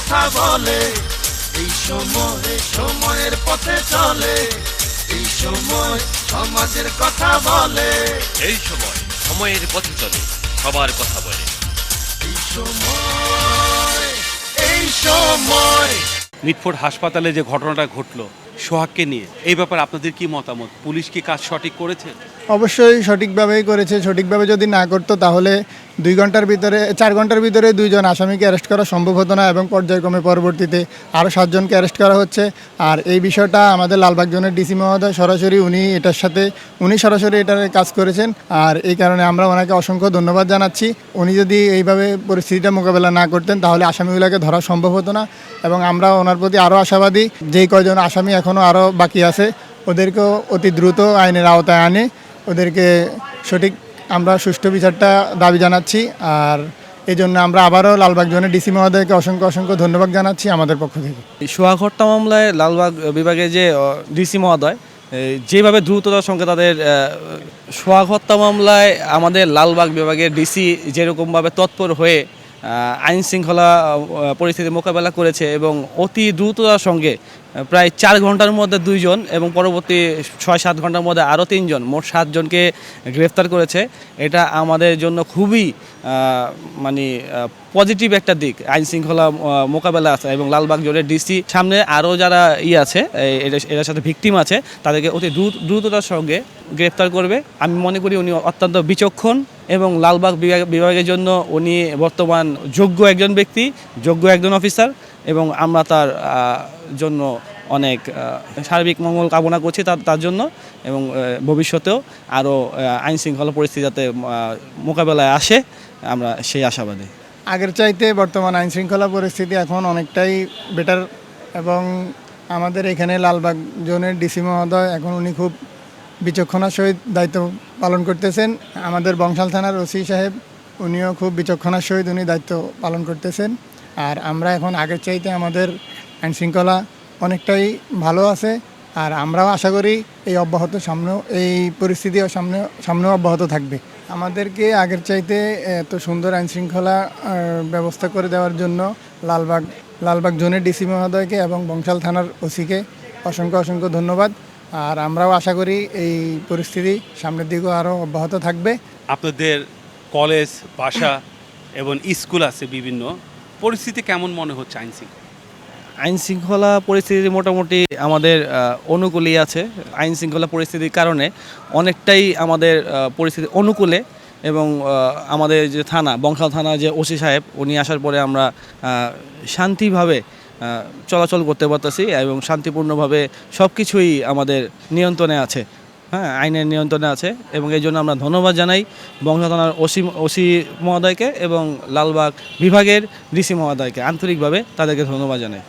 কথা বলে এই সময় সময়ের পথে চলে এই সময় সমাজের কথা বলে। এই সময় সময়ের পথে চলে সবার কথা বলে। এই সময় এই সময়। মিটফোর্ড হাসপাতালে যে ঘটনাটা ঘটলো সোহাগকে নিয়ে এই ব্যাপারে আপনাদের কি মতামত? পুলিশ কি কাজ সঠিক করেছে? অবশ্যই সঠিকভাবেই করেছে। সঠিকভাবে যদি না করতো, তাহলে দুই ঘণ্টার ভিতরে, চার ঘণ্টার ভিতরে দুইজন আসামিকে অ্যারেস্ট করা সম্ভব হতো না এবং পর্যায়ক্রমে পরবর্তীতে আরও সাতজনকে অ্যারেস্ট করা হচ্ছে। আর এই বিষয়টা আমাদের লালবাগ জোনের ডিসি মহোদয় সরাসরি উনি এটার সাথে, উনি সরাসরি এটার কাজ করেছেন। আর এই কারণে আমরা ওনাকে অসংখ্য ধন্যবাদ জানাচ্ছি। উনি যদি এইভাবে পরিস্থিতিটা মোকাবেলা না করতেন, তাহলে আসামিগুলোকে ধরা সম্ভব হতো না। এবং আমরা ওনার প্রতি আরও আশাবাদী, যেই কয়জন আসামি এখনও আরও বাকি আছে, ওদেরকেও অতি দ্রুত আইনের আওতায় আনে। ওদেরকে সঠিক আমরা সুষ্ঠু বিচারটা দাবি জানাচ্ছি আর এই জন্য আমরা আবারও লালবাগ জোনের ডিসি মহোদয়কে অসংখ্য অসংখ্য ধন্যবাদ জানাচ্ছি আমাদের পক্ষ থেকে। সোহাগ মামলায় লালবাগ বিভাগে যে ডিসি মহোদয় যেভাবে দ্রুততার সঙ্গে তাদের সোহাগ হত্যা মামলায় আমাদের লালবাগ বিভাগের ডিসি যেরকমভাবে তৎপর হয়ে আইন শৃঙ্খলা পরিস্থিতি মোকাবেলা করেছে এবং অতি দ্রুততার সঙ্গে প্রায় চার ঘণ্টার মধ্যে দুইজন এবং পরবর্তী ছয় সাত ঘণ্টার মধ্যে আরও তিনজন, মোট সাতজনকে গ্রেফতার করেছে। এটা আমাদের জন্য খুবই মানে পজিটিভ একটা দিক। আইন শৃঙ্খলা মোকাবেলা আছে এবং লালবাগ জোরের ডিসি সামনে আরও যারা ই আছে এটার সাথে ভিকটিম আছে, তাদেরকে অতি দ্রুত, দ্রুততার সঙ্গে গ্রেফতার করবে। আমি মনে করি উনি অত্যন্ত বিচক্ষণ এবং লালবাগ বিভাগ- বিভাগের জন্য উনি বর্তমান যোগ্য একজন ব্যক্তি, যোগ্য একজন অফিসার এবং আমরা তার জন্য অনেক সার্বিক মঙ্গল কামনা করছি তার তার জন্য এবং ভবিষ্যতেও আরও আইন শৃঙ্খলা পরিস্থিতি যাতে মোকাবেলায় আসে, আমরা সেই আশাবাদী। আগের চাইতে বর্তমান আইন শৃঙ্খলা পরিস্থিতি এখন অনেকটাই বেটার এবং আমাদের এখানে লালবাগ জোনের ডিসি মহোদয় এখন উনি খুব বিচক্ষণার সহিত দায়িত্ব পালন করতেছেন। আমাদের বংশাল থানার ওসি সাহেব, উনিও খুব বিচক্ষণার সহিত উনি দায়িত্ব পালন করতেছেন। আর আমরা এখন আগের চাইতে আমাদের আইন শৃঙ্খলা অনেকটাই ভালো আছে আর আমরাও আশা করি এই অব্যাহত সামনেও, এই পরিস্থিতিও সামনে, সামনেও অব্যাহত থাকবে। আমাদেরকে আগের চাইতে এত সুন্দর আইন শৃঙ্খলা ব্যবস্থা করে দেওয়ার জন্য লালবাগ লালবাগ জোনের ডিসি মহোদয়কে এবং বংশাল থানার ওসিকে অসংখ্য অসংখ্য ধন্যবাদ। আর আমরাও আশা করি এই পরিস্থিতি সামনের দিকেও আরও অব্যাহত থাকবে। আপনাদের কলেজ, বাসা এবং স্কুল আছে বিভিন্ন। পরিস্থিতি কেমন মনে হচ্ছে আইন শৃঙ্খলা? আইন শৃঙ্খলা পরিস্থিতি মোটামুটি আমাদের অনুকূলেই আছে। আইন শৃঙ্খলা পরিস্থিতির কারণে অনেকটাই আমাদের পরিস্থিতি অনুকূলে এবং আমাদের যে থানা, বংশাল থানা যে ওসি সাহেব, উনি আসার পরে আমরা শান্তিভাবে চলাচল করতে পারতেছি এবং শান্তিপূর্ণভাবে সব কিছুই আমাদের নিয়ন্ত্রণে আছে। হ্যাঁ আইনের নিয়ন্ত্রণে আছে এবং এই জন্য আমরা ধন্যবাদ জানাই বংশা থানার ওসি ওসি মহোদয়কে এবং লালবাগ বিভাগের ডিসি মহোদয়কে। আন্তরিকভাবে তাদেরকে ধন্যবাদ জানাই।